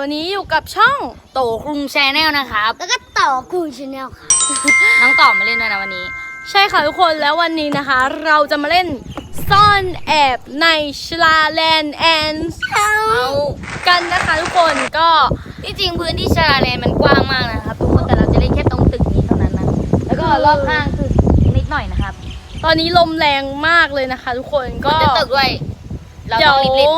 วันนี้อยู่กับช่องโตกรุงแชนแนลนะครับ แล้วก็ต่อกูชาแนลค่ะ น้องต่อมาเล่นด้วยนะวันนี้ ใช่ค่ะทุกคนแล้ววันนี้นะคะ เราจะมาเล่นซ่อนแอบในชลาแลนด์แอนด์เอากันนะคะทุกคนก็ที่จริงพื้นที่ชาลาแลนด์มันกว้างมากนะครับทุกคนแต่เราจะเล่นแค่ตรงตึกนี้เท่านั้นนะแล้วก็รอบข้างตึกนิดหน่อยนะครับ ตอนนี้ลมแรงมากเลยนะคะ ทุกคนก็ก็จะตึกด้วยเราเดี๋ต้ยอวงรีบเล่น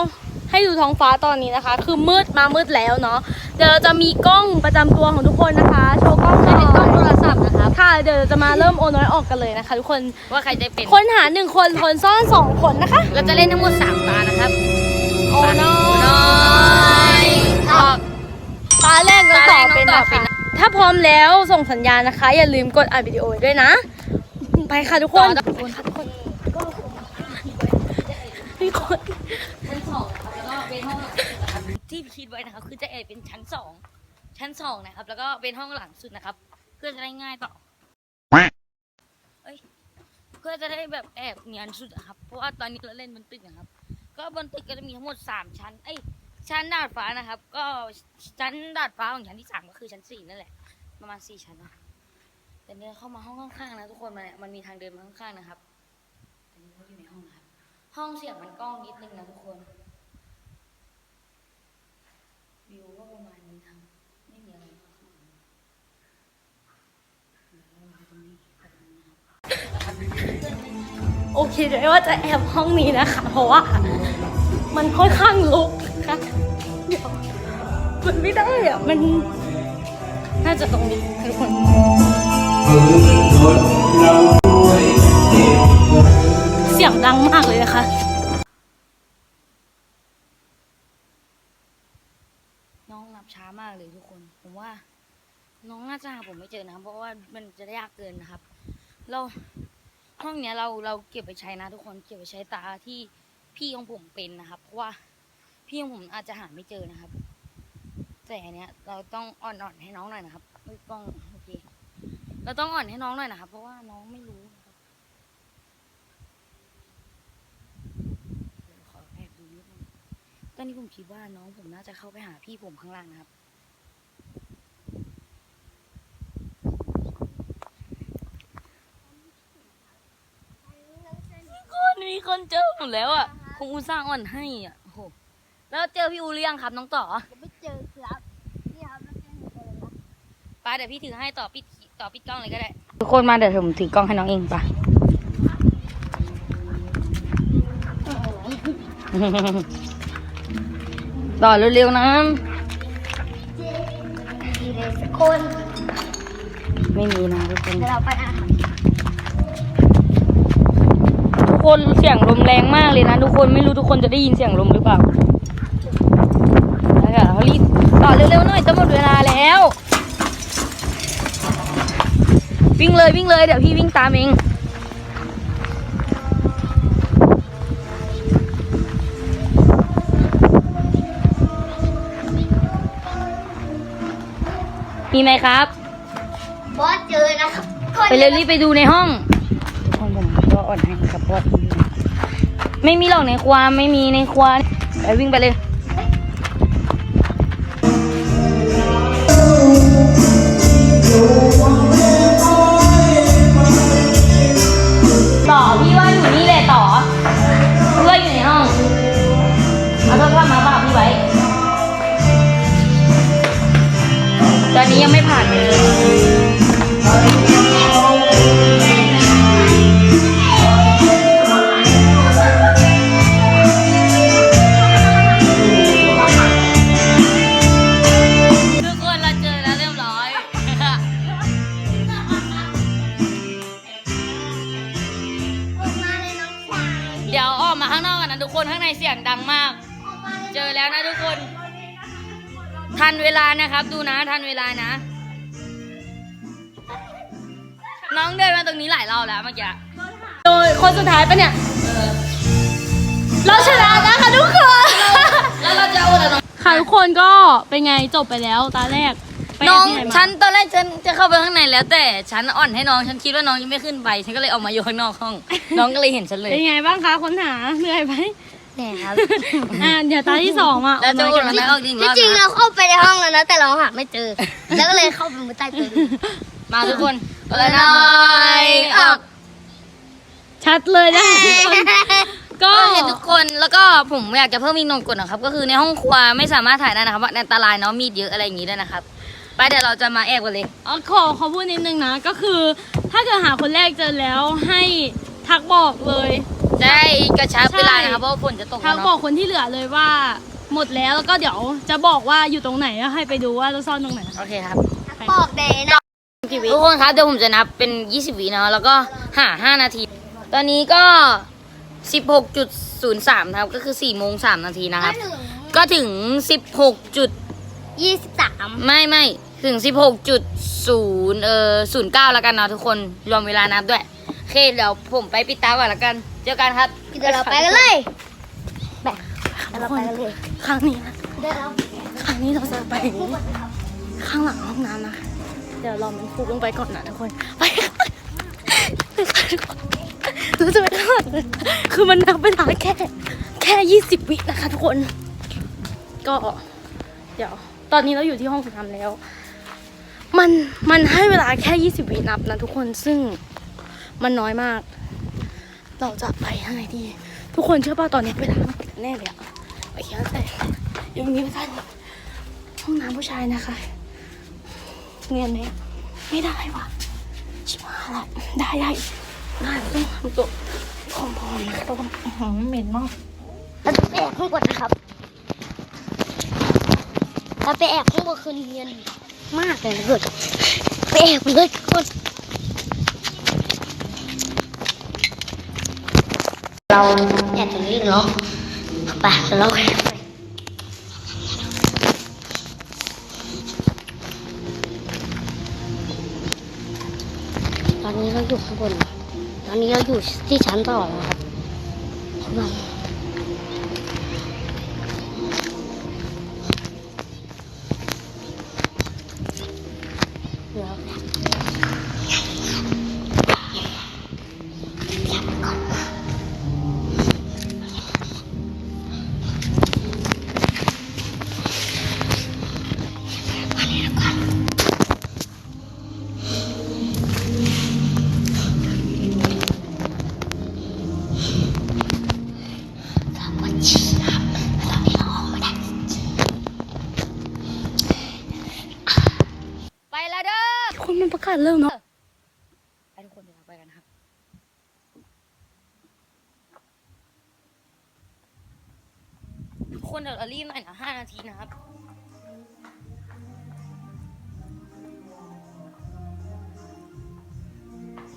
ให้ดูท้องฟ้าตอนนี้นะคะ คือมืดมามืดแล้วเนาะเดี๋ยวเราจะมีกล้องประจำตัวของทุกคนนะคะโชว์กล้องหน่จะเป็นกล้องโทอยรศัพท์นะครับค่ะเดี๋ยวเราจะมาเริ่มโอนน้อยออกกันเลยนะคะ ทุกคนว่าใครจะเป็นค้นหาหนึ่งคนคนซ่อนสองคนนะคะ เราจะเล่นทั้งหมดสามตานะครับโอ้น้อน้อยยออกตาแรกน้องตาแรต่อกเป็นน้องต่อนะเป็นคะนะถ้าพร้อมแล้วส่งสัญญาณนะคะ อย่าลืมกดอัดวิดีโอไว้ด้วยนะ ไปค่ะทุกคนต่อทุกคนพี่คนชั้นสองนะครับแล้วก็เป็นห้องนะครับที่ คิดไว้นะครับ คือจะแอบเป็นชั้นสองชั้นสองนะครับ แล้วก็เป็นห้องหลังสุดนะครับ เพื่อจะได้ง่ายต่อเอ้ยเพื่อจะได้แบบแอบเนียนสุดอะครับ เพราะว่าตอนนี้เราเล่นบนตึกนะครับ ก็บนตึกก็จะมีทั้งหมดสามชั้นเอ้ชั้นดาดฟ้านะครับ ก็ชั้นดาดฟ้าของชั้นที่สามก็คือชั้นสี่นั่นแหละ ประมาณสี่ชั้นนะแต่เดินเข้ามาห้องข้างๆนะทุกคนมันมันมีทางเดินมาข้างๆนะครับตอนนี้เราอยู่ในห้องนะครับ ห้องเสียงมันกล้องนิดนึงนะทุกคน วิวก็ประมาณนี้ครับไม่มีอะไรมากมายตรงนี้แบบนี้โอเคเดี๋ยวว่าจะแอบห้องนี้นะคะ เพราะว่า มันค่อนข้างลุกนะคะเดี๋ยวมันไม่ได้อะมัน น่าจะตรงนี้ทุกคนเสียงดังมากเลยนะคะ น้องนับช้ามา กคน ผมว่า น้องน่าจะหาผมไม่เจอนะเพราะว่ามันจะยากเกินนะครับ เราห้องเนี้ยเราเราเก็บไปใช้นะทุกคนเก็บไปใช้ตาที่พี่ของผมเป็นนะครับ เพราะว่าพี่ของผมอาจจะหาไม่เจอนะครับ แต่อันเนี้ย เราต้องอ่อนๆให้น้องหน่อยนะครับไม่กล้องโอเคเราต้องอ่อนให้น้องหน่อยนะครับ เพราะว่าน้องไม่รู้นะครับขอแอบดูนิดนึงตอนนี้ผมคิดว่าน้องผมน่าจะเข้าไปหาพี่ผมข้างล่างนะครับ คนมีคนเจอผมแล้วอะคงอุตส่าห์อ่อนให้อะโอ้โหแล้วเจอพี่อูหรือยังครับน้องต่อยังไม่เจอครับนี่ครับไม่เจอหนูเลยนะไปเดี๋ยวพี่ถือให้ต่อปิดต่อปิดกล้องเลยก็ได้ทุกคนมาเดี๋ยวผมถือกล้องให้น้องเองปะต่อเร็วๆนะดีเลยสักคนไม่มีนะทุกคนเดี๋ยวเราไปอะทุก คนเสียงลมแรงมากเลยนะทุกคนไม่รู้ทุกคนจะได้ยินเสียงลมหรือเปล่าแล้วเดี๋ยวเรารีบต่อเร็วๆหน่อยจะหมดเวลาแล้ว วิ่งเลยวิ่งเลยเดี๋ยวพี่วิ่งตามเองมีไหมครับ บอสเจอนะครับ ไปเร็วรีบไปดูในห้องห้องผม ก็อ่อนให้กับพอดไม่มีหรอกในครัวไม่มีในครัวไปวิ่งไปเลยต่อพี่ว่าอยู่นี่แหละต่อพี่ว่าอยู่ในห้องเอาโทรศัพท์มาฝาพี่ไว้ตอนนี้ยังไม่ผ่านเลย น้องเดินมาตรงนี้หลายรอบแล้วเมื่อกี้โดยคนสุดท้ายปะเนี่ยเราชนะแล้วค่ะทุกคนแล้วเราจะเอาอะไรน้องค่ะทุกคนก็เป็นไงจบไปแล้วตาแรกไปน้องที่ไหมาฉันตอนแรกฉันจะเข้าไปข้างในแล้ว แต่ฉันอ่อนให้น้องฉันคิดว่าน้องยังไม่ขึ้นไป ฉันก็เลยเอามาโยนข้างนอกห้อง น้องก็เลยเห็นฉันเลยเป็นไงบ้างคะค้นหาเหนื่อยไหมแน่ครับอ่าเดี๋ยวตาที่สองอะแล้วจะอุ่นมันไม่ออกจริงรที่อบจริงนะเราเข้าไปในห้องแล้วนะแต่เราหาไม่เจอ แล้วก็เลยเข้าไปมุดใต้ตัวดูมาทุกคนแล้วน้อยออกชัดเลยนะก็ก็เห็นทุกคนแล้วก็ผมอยากจะเพิ่มอีกหนึ่งกฎนะครับ ก็คือในห้องครัวไม่สามารถถ่ายได้นะครับว่าอันตรายเนาะมีดเยอะอะไรอย่างงี้ด้วยนะครับ ไปเดี๋ยวเราจะมาแอบกันเลยเอ่อขอขอพูดนิดนึงนะ ก็คือ ถ้าเกิดหาคนแรกเจอแล้วให้ทักบอกเลยได้กระชับใช่เวลานะครับเพราะว่าฝนจะตกทัแล้กวบอเนาะกคนที่เหลือเลยว่าหมดแล้วแล้วก็เดี๋ยวจะบอกว่าอยู่ตรงไหนแล้วให้ไปดูว่าเราซ่อนตรงไหน โอเคครับ บอกเดยนะ กี่วิทุกคนครับเดี๋ยวผมจะนับเป็น 20วิเนาะแล้วก็หา 5 นาที ตอนนี้ก็ 16.03ครับก็คือ4โมง3นาทีนะครับ ก็ถึง 16จุดยี่สิบสามไม่ไม่ถึง 16.0เอ่อ09แล้วกันเนาะทุกคนรวมเวลานับด้วยโอเคเดี๋ยวผมไปปิดตาก่อนละกันเจอกันครับเดี๋ยวเราไปกันเลยไปเดี๋ยวเราไปกันเลยครั้งนี้นะเดี๋ยวเราครั้งนี้เราจะไป ข้างหลังห้องน้ำนะคะ เดี๋ยวรอมันฟุกลงไปก่อนนะทุกคน ไปรู้จะไปข้างหลังเลยคือมันนับเวลาแค่แค่ยี่สิบวินะคะทุกคน ก็เดี๋ยวตอนนี้เราอยู่ที่ห้องฝึกทำแล้ว มันมันให้เวลาแค่ยี่สิบวินับนะทุกคนซึ่งมันน้อยมาก เราจะไปทางไหนดี ทุกคนเชื่อป่ะตอนนี้เวลามันปิดแน่เลยอะไปเขียนใส่ยังมีเวลาห้องน้ำผู้ชายนะคะ เงียนไหมไม่ได้ว่ะชิบหายละได้ได้ได้ต้องทำตัวพร้อมๆนะต้องอื้อหือเหม็นมากเราไปแอบข้างบนนะครับเราไปแอบข้างบนคือเนียนมากเลยนะเกิดไปแอบเลยทุกคนเราแอบตรงนี้เนาะไปเราแอบ ตอนนี้เราอยู่ข้างบนตอนนี้เราอยู่ที่ชั้นสองนะครับ คนมันประกาศเริ่มเนาะไปทุกคนเดี๋ยวเราไปกันนะครับทุกคนเดี๋ยวเรารีบหน่อยนะ5นาทีนะครับ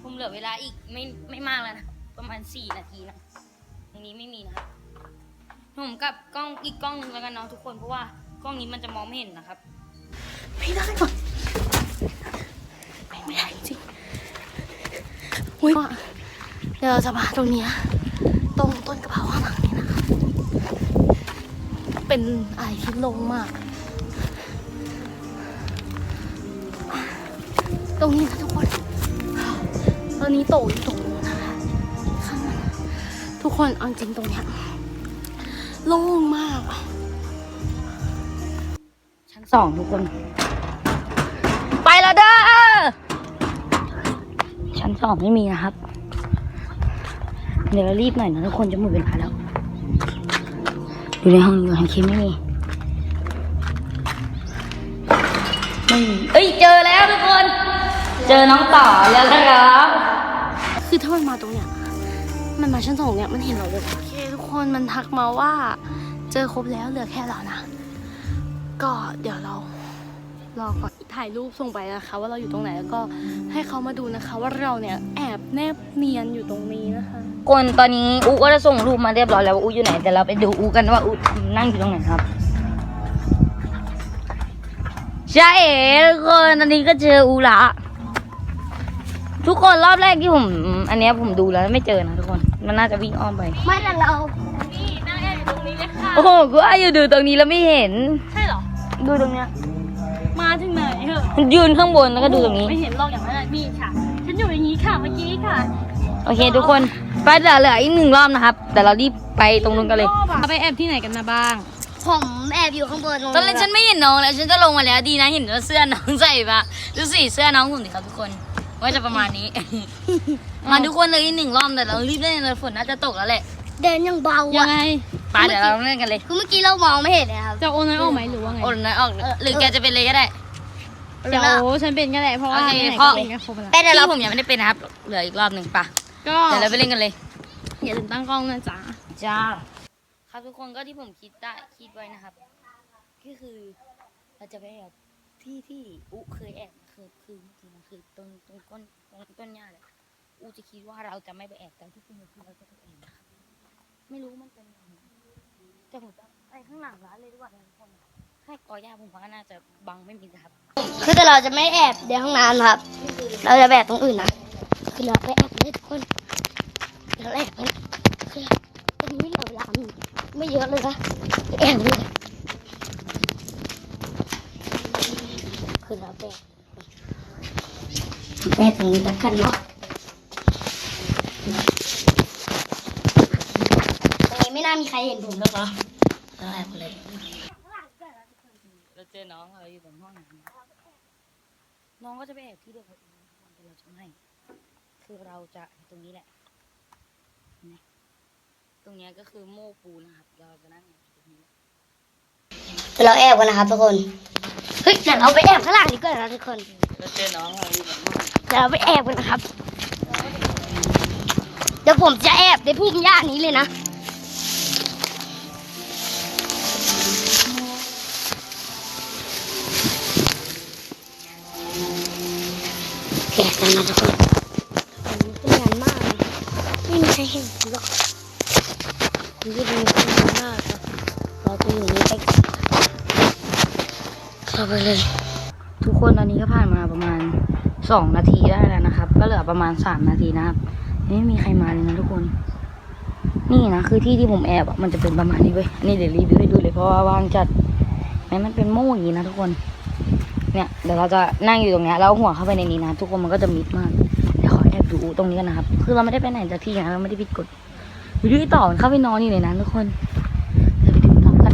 ผมเหลือเวลาอีกไม่ไม่มากแล้วนะประมาณ4นาทีนะตรงนี้ไม่มีนะครับผมกับกล้องอีกกล้องหนึงแล้วกันเนาะทุกคนเพราะว่ากล้องนี้มันจะมองไม่เห็นนะครับ ไม่ได้ว่ะ ไม่ได้จริงอุ้ยเดี๋ยวเราจะมาตรงนี้ตรงต้นกระเพราข้างหลังนี่นะคะ เป็นอะไรที่โลงมาก ตรงนี้นะทุกคน ตอนนี้โตอยู่ตรงนู้นนะคะข้างหน้าทุกคนเอาจริงตรงเนี้ยโล่งมาก ชั้นสองทุกคน ไปแล้วเด้อ ชั้นสองไม่มีนะครับ เดี๋ยวเรารีบหน่อยนะทุกคนจะหมดเวลาแล้ว อยู่ในห้องอยู่ห้องคิมไม่มีไม่มีเอ้ยเจอแล้วทุกคน เจอน้องต่อแล้วนะครับ คือถ้ามันมาตรงเนี้ย มันมาชั้นสองเนี่ยมันเห็นเราเลยโอเคทุกคนมันทักมาว่า เจอครบแล้วเหลือแค่เรานะ ก็เดี๋ยวเรา รอก่อนถ่ายรูปส่งไปนะคะ ว่าเราอยู่ตรงไหนแล้วก็ให้เขามาดูนะคะ ว่าเราเนี่ยแอบแนบเนียนอยู่ตรงนี้นะคะคนตอนนี้อูก็จะส่งรูปมาเรียบร้อยแล้วว่าอูอยู่ไหนแต่เราไปดูอูกันว่าอูนั่งอยู่ตรงไหนครับใช่เอ๋ทุกคนตอนนี้ก็เจออูละทุกคนรอบแรกที่ผม อันเนี้ยผมดูแล้วไม่เจอนะทุกคนมันน่าจะวิ่งอ้อมไปไม่แต่เรานี่นั่งแอบอยู่ตรงนี้เลยค่ะโอ้โหกูว่าอยู่ดูตรงนี้แล้วไม่เห็น ใช่เหรอ ดูตรงเนี้ยมา ถึงไหนเหอะยืนข้างบนแล้วก็ดูตรงนี้ ไม่เห็นหรอกอย่างนั้นอะนี่ค่ะ ฉันอยู่อย่างนี้ค่ะเมื่อกี้ค่ะโอเค ทุกคนไปเหลือเหลืออีกหนึ่งรอบนะครับ แต่เรารีบไปตรงนู้นกันเลยเอาไปแอบที่ไหนกันมาบ้าง ผมแอบอยู่ข้างบนตอนแรกฉันไม่เห็นน้องแล้วฉันจะลงมาแล้วดีนะเห็นว่าเสื้อน้องใส่มาดูสิเสื้อน้องผมดิครับทุกคนว่าจะประมาณนี้ มาทุกคนเลยอีกหนึ่งรอบแต่เรารีบเล่นเลยฝนน่าจะตกแล้วแหละเดินยังเบายัอะงไงไปเดี๋ยวเราเล่นกันเลยคือเมื่อกี้เรามองไม่เห็นนะครับจะโอนน้อยออกไหมหรือว่าไงโอนน้อยออกหรือแกจะเป็นเลยก็ได้ เดี๋ยวฉันเป็นก็ได้เพราะว่าโอเคไหนๆพ่อ ก็เป็นกันครบแล้วเป็นอะไรที่ผมยังไม่ได้เป็นนะครับ เหลืออีกรอบหนึ่งปะก็เดี๋ยวเราไปเล่นกันเลย อย่าลืมตั้งกล้องนะจ๊ะจ้า ครับทุกคนก็ที่ผมคิดได้คิดไว้นะครับ ก็คือเราจะไปแอบที่ที่อุเคยแอบนะคือคือจริงๆนะคือตรงตรงก้นตรงต้นหญ้าเลยอุจะคิดว่าเราจะไม่ไปแอบแต่ที่จริงคือเราจะไปแอบนะครับไม่รู้มันเป็นยังไงแต่ผมจะไปข้างหลังร้านเลยดีกว่านะทุกคนแค่กอหญ้าผมว่าน่าจะบังไม่มิดนะครับ คือแต่เราจะไม่แอบในห้องน้ำครับ เราจะแบบตรงอื่นนะ คือเราไปแอบเลยทุกคน เราแอบเลยคือตรงนี้เราเวลามีไม่เยอะเลยนะไปแอบเลยคือเราแอบแอบตรงนี้แล้วกันเนาะตรงนี้ไม่น่ามีใครเห็นผมหรอกเนาะเราแอบกันเลย เราเจอน้องเราอยู่ตรงห้องน้ำน้องก็จะไปแอบที่เดียวกับเราแต่เราจะไม่คือเราจะตรงนี้แหละเห็นไหมตรงเนี้ยก็คือโม้ปูนะครับ เราจะนั่งอยู่ตรงนี้แหละเดี๋ยวเราแอบกันนะครับทุกคน เฮ้ยเดี๋ยวเราไปแอบข้างล่างดีกว่านะทุกคนเราเจอน้องเราอยู่ตรงห้องน้เดี๋ยวเราไปแอบกันนะครับ เดี๋ยวผมจะแอบในพุ่มหญ้านี้เลยนะ กันนะทุกคนมันเป็นงานมากไม่มีใครเห็นหรอกมันจะเป็นงานมากครับเราจะอยู่นี่ไปเข้าไปเลย ทุกคนตอนนี้ก็ผ่านมาประมาณสองนาทีได้แล้วนะครับ ก็เหลือประมาณสามนาทีนะครับไม่มีใครมาเลยนะทุกคน นี่นะคือที่ที่ผมแอบมันจะเป็นประมาณนี้เว้ยนนี่เดี๋ยวรีวิวให้ดูเลยเพราะว่าว่างจัดแม้มันเป็นโม่อย่างนี้นะทุกคน เนี่ยเดี๋ยวเราจะนั่งอยู่ตรงนี้แล้วหัวเข้าไปในนี้นะทุกคนมันก็จะมิดมากเดี๋ยวขอแอบดูตรงนี้กันนะครับ คือเราไม่ได้ไปไหนจากที่นะเราไม่ได้ผิดกฎอยู่ที่ต่อมันเข้าไปนอนอยู่ในนั้นทุกคนเดี๋ยวไปดูต่อกัน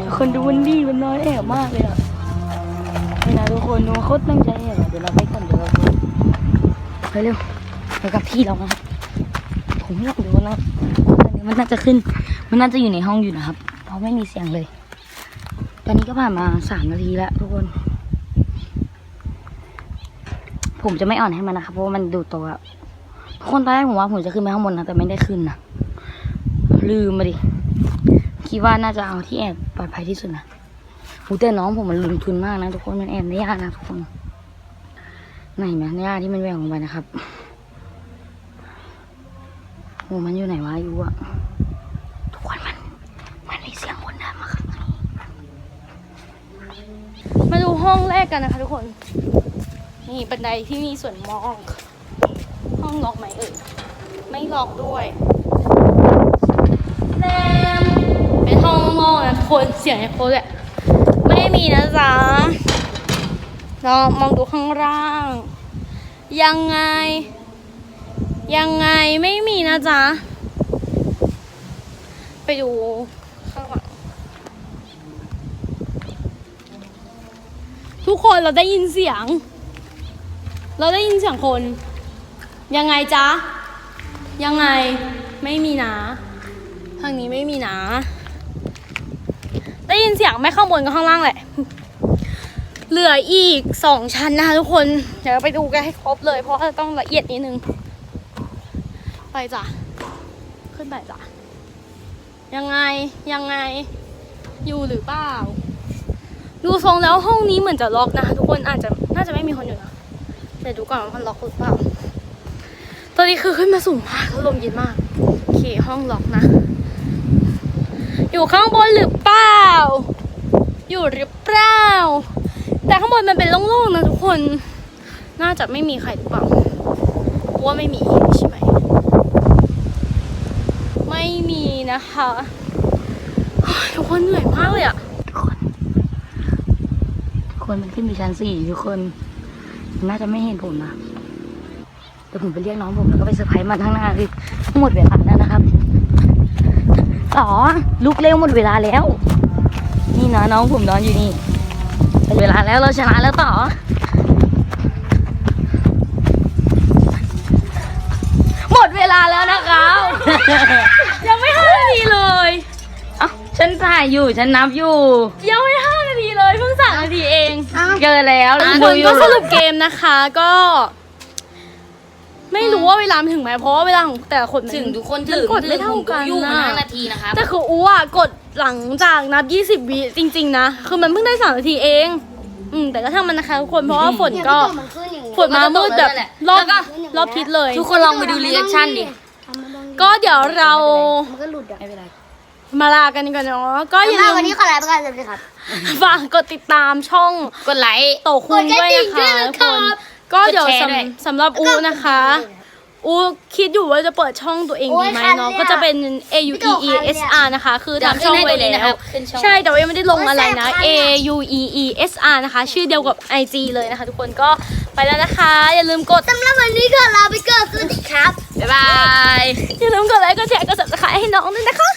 ทุกคนดูวันดีมันนอนแอบมากเลยอะนี่นะทุกคนดูโคตรตั้งใจแอบเดี๋ยวเราไปก่อนเดี๋ยวเราไปเร็วไปกับพี่เรานะครับผมไม่อยากดูนะอันนี้มันน่าจะขึ้น มันน่าจะอยู่ในห้องอยู่นะครับ เพราไม่มีเสียงเลย ตอนนี้ก็ผ่านมาสามนาทีแล้วทุกคน ผมจะไม่อ่อนให้มันนะครับเพราะว่ามันดูตัวอะทุกคนตอนแรกผมว่าผมจะขึ้นไปข้างบนนะแต่ไม่ได้ขึ้นนะลืมมาดิคิดว่าน่าจะเอาที่แอบปลอดภัยที่สุดนะหูแต่น้องผมมันลงทุนมากนะทุกคนมันแอบได้ยากนะทุกคนไหนนะหญ้าที่มันแหว่งลงไปนะครับโอ้มันอยู่ไหนวะอยู่อะทุกคนมัน มันมีเสียงคนเดินมาข้างใน มาดูห้องแร กกันนะคะทุกคน นี่บันไดที่มีส่วนมอง ห้องล็อกไหมเอ่ยไม่ล็อกด้วยแรมเป็นห้องโล่งๆนะทุกคนเสียงในโค้ดเลยไม่มีนะจ๊ะลองมองดูข้างล่าง ยังไง ยังไงไม่มีนะจ๊ะ ไปดูข้างหลัง ทุกคนเราได้ยินเสียง เราได้ยินเสียงคน ยังไงจ๊ะ ยังไงไม่มีนะทางนี้ไม่มีนะ ได้ยินเสียงไม่ข้างบนก็ข้างล่างแหละ เหลืออีกสองชั้นนะคะทุกคน เดี๋ยวไปดูกันให้ครบเลย เพราะต้องละเอียดนิดนึง ไปจ้ะ ขึ้นไปจ้ะ ยังไงยังไงอยู่หรือเปล่า ดูทรงแล้วห้องนี้เหมือนจะล็อกนะคะทุกคนอาจจะน่าจะไม่มีคนอยู่นะเดี๋ยวดูก่อนว่ามันล็อกหรือเปล่า ตอนนี้คือขึ้นมาสูงมากลมเย็นมากโอเคห้องล็อกนะ อยู่ข้างบนหรือเปล่า อยู่หรือเปล่า แต่ข้างบนมันเป็นโล่งๆนะทุกคน น่าจะไม่มีใครหรือเปล่าว่าไม่มีใช่ไหมไม่มีนะคะทุกคนเหนื่อยมากเลยอะทุกคน คนมันขึ้นไปชั้นสี่ทุกคน น่าจะไม่เห็นผมนะเดี๋ยวผมไปเรียกน้องผมแล้วก็ไปเซอร์ไพรส์มันข้างหน้าคือหมดเวลาแล้วนะครับต่อลุกเร็วหมดเวลาแล้ว นี่นะน้องผมนอนอยู่นี่หมดเวลาแล้วเราชนะแล้วต่อหมดเวลาแล้วนะครับ ยังไม่ห้านาทีเลย ฉันถ่ายอยู่ฉันนับอยู่ยังไม่ห้านาทีเลยเพิ่งสามนาทีเองเจอแล้วทุกคดูนอยู่ก็สรุปเกมนะคะก็ ไม่รู้ว่าเวลามันถึงไหมเพราะว่าเวลาของแต่ละคนมัน ถึงทุกคนมัถึงกดไม่เท่ากันอยู่มานะห้านาทีนะครับแต่คืออูอะกดหลังจากนับ 20 วิจริง ๆ นะ คือมันเพิ่งได้สามนาทีเอง อืมแต่ก็ช่างมันนะคะทุกคนเพราะว่าฝนก็เนี่ยพี่มันขึ้นอย่างนี้ฝนมามืดแบบรอบแล้วก็รอบทิศเลย ทุกคนลองไปดูรีแอคชั่นดิทำมาบ้างก็เดี๋ยวเรา มันก็หลุดอะไม่เป็นไร มาลากันก่อนเนาะก็อย่ามาลืวันมนี้ขอลาไปก่อนเลยครับฝากกดติดตามช่องกดไลค์โตคุงด้วยนะคะทุกคนก็เดี๋ยวกดแชร์ด้วยสำสำหรับอูนะคะ อูคิดอยู่ว่าจะเปิดช่องตัวเองดีไหมเนาะก็จะเป็น A U E E S R นะคะ คือทำช่องไว้แล้วใช่แต่ว่ายังไม่ได้ลงอะไรนะ A U E E S R นะคะ ชื่อเดียวกับ IG เลยนะคะ ทุกคนก็ไปแล้วนะคะ อย่าลืมกดสำหรับวันนี้ก็ลาไปก่อนสวัสดีครับบ๊ายบายอย่าลืมกดไลค์กดแชร์กด subscribe ให้น้องด้วยนะคะ